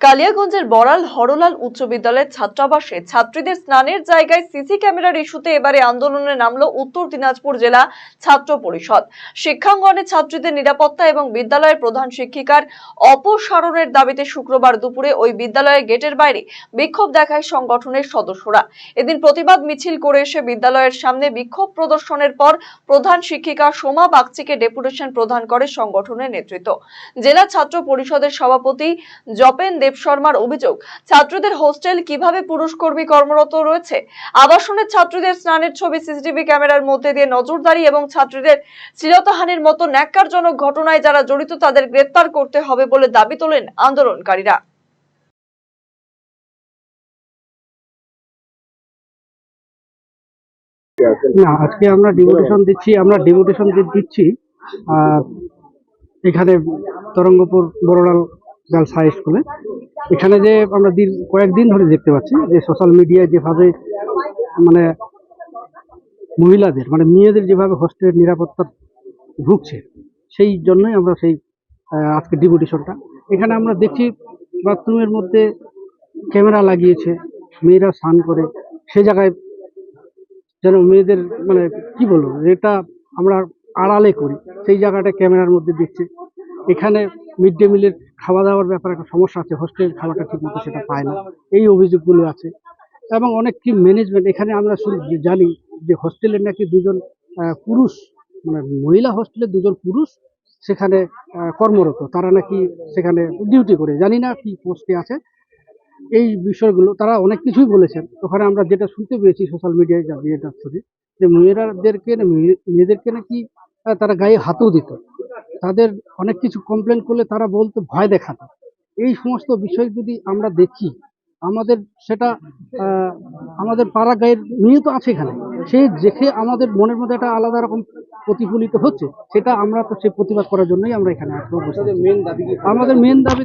কালিয়াগঞ্জের বড়াল হরলাল উচ্চ বিদ্যালয়ের ছাত্রাবাসে ছাত্রীদের স্নানের জায়গায় সিসি ক্যামেরার ইস্যুতে এবারে আন্দোলনে নামলো উত্তর দিনাজপুর জেলা ছাত্র পরিষদ। শিক্ষাঙ্গনে ছাত্রীদের নিরাপত্তা এবং বিদ্যালয়ের প্রধান শিক্ষিকার অপসারণের দাবিতে শুক্রবার দুপুরে ওই বিদ্যালয়ের গেটের বাইরে বিক্ষোভ দেখায় সংগঠনের সদস্যরা। এদিন প্রতিবাদ মিছিল করে এসে বিদ্যালয়ের সামনে বিক্ষোভ প্রদর্শনের পর প্রধান শিক্ষিকা সোমা বাগচিকে ডেপুটেশন প্রদান করে সংগঠনের নেতৃত্ব। জেলা ছাত্র পরিষদের সভাপতি জপেন দেব শর্মার অভিযোগ, ছাত্রদের হোস্টেল কীভাবে পুরুষ কর্মী কর্মরত রয়েছে? আবাসনের ছাত্রীদের স্নানের ছবি, সিসিটিভি ক্যামেরার মধ্যে দিয়ে নজরদারি এবং ছাত্রীদের শ্লীলতাহানির মতো ন্যাক্কারজনক ঘটনায় যারা জড়িত তাদের গ্রেপ্তার করতে হবে বলে দাবি তোলেন আন্দোলনকারীরা। না, আজকে আমরা ডিভোটেশন দিচ্ছি, আমরা ডিভোটেশন দিচ্ছি এখানে তরঙ্গপুর বড়লাল গার্লস হাই স্কুলে। এখানে যে আমরা দিন, কয়েকদিন ধরে দেখতে পাচ্ছি যে সোশ্যাল মিডিয়ায় যেভাবে মানে মহিলাদের মানে মেয়েদের যেভাবে হোস্টেলের নিরাপত্তা ভুগছে, সেই জন্যই আমরা সেই আজকে ডিভোটেশনটা এখানে আমরা দেখছি বাথরুমের মধ্যে ক্যামেরা লাগিয়েছে, মেয়েরা স্নান করে, সে জায়গায় যেন মেয়েদের মানে কি বলব যেটা আমরা আড়ালে করি, সেই জায়গাটা ক্যামেরার মধ্যে দেখছে। এখানে মিড ডে মিলের খাওয়া দাওয়ার ব্যাপারে একটা সমস্যা আছে হোস্টেলের খাবারটা ঠিক মতো সেটা পায় না। এই অভিযোগগুলো আছে। এবং অনেক কি ম্যানেজমেন্ট এখানে আমরা জানি যে হোস্টেলের নাকি দুজন পুরুষ মানে মহিলা হোস্টেলে দুজন পুরুষ সেখানে কর্মরত। তারা নাকি সেখানে ডিউটি করে। জানি না কি পোস্টে আছে। এই বিষয়গুলো তারা অনেক কিছুই বলেছেন। ওখানে আমরা যেটা শুনতে পেয়েছি সোশ্যাল মিডিয়ায় যা যেটা যে মেয়েরাদেরকে মেয়েদেরকে নাকি তারা গায়ে হাতও দিত। তাদের অনেক কিছু কমপ্লেন করলে তারা বলতো ভয় দেখাতো। এই সমস্ত বিষয় যদি আমরা দেখি আমাদের সেটা আমাদের পাড়া গায়ের নিয়ে তো আছে এখানে। সে দেখে আমাদের মনের মধ্যে একটা আলাদা রকম প্রতিফলিত হচ্ছে। সেটা আমরা তো সে প্রতিবাদ করার জন্যই আমরা এখানে মেন আমাদের মেন দাবি